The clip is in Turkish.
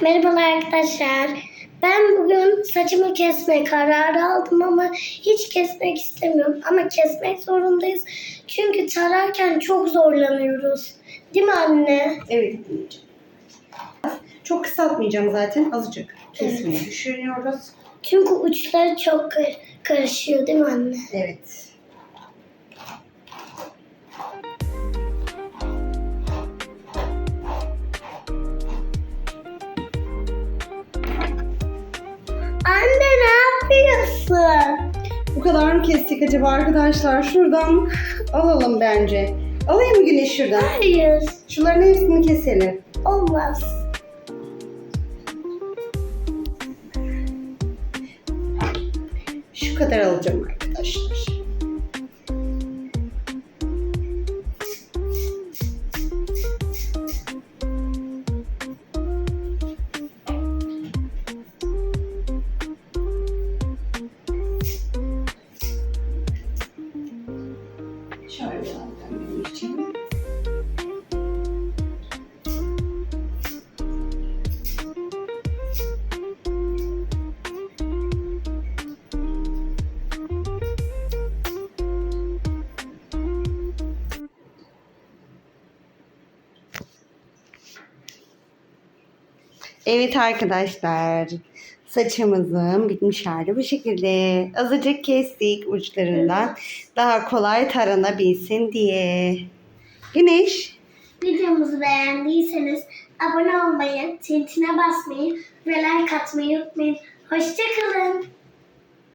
Merhabalar arkadaşlar. Ben bugün saçımı kesme kararı aldım ama hiç kesmek istemiyorum. Ama kesmek zorundayız. Çünkü tararken çok zorlanıyoruz. Değil mi anne? Evet. Çok kısaltmayacağım zaten. Azıcık kesmeyi düşünüyoruz. Çünkü uçları çok kar- karışıyor değil mi anne? Evet. Anne ne yapıyorsun? Bu kadar mı kestik acaba arkadaşlar? Şuradan alalım bence. Alayım mı Güneş şuradan? Hayır. Şunların hepsini keselim. Olmaz. Şu kadar alacağım arkadaşlar. Şöyle alacağım benim için. Evet arkadaşlar. Saçımızın bitmiş hali bu şekilde. Azıcık kestik uçlarından. Daha kolay taranabilsin diye. Güneş. Videomuzu beğendiyseniz abone olmayı, tintine basmayı ve like atmayı unutmayın. Hoşçakalın.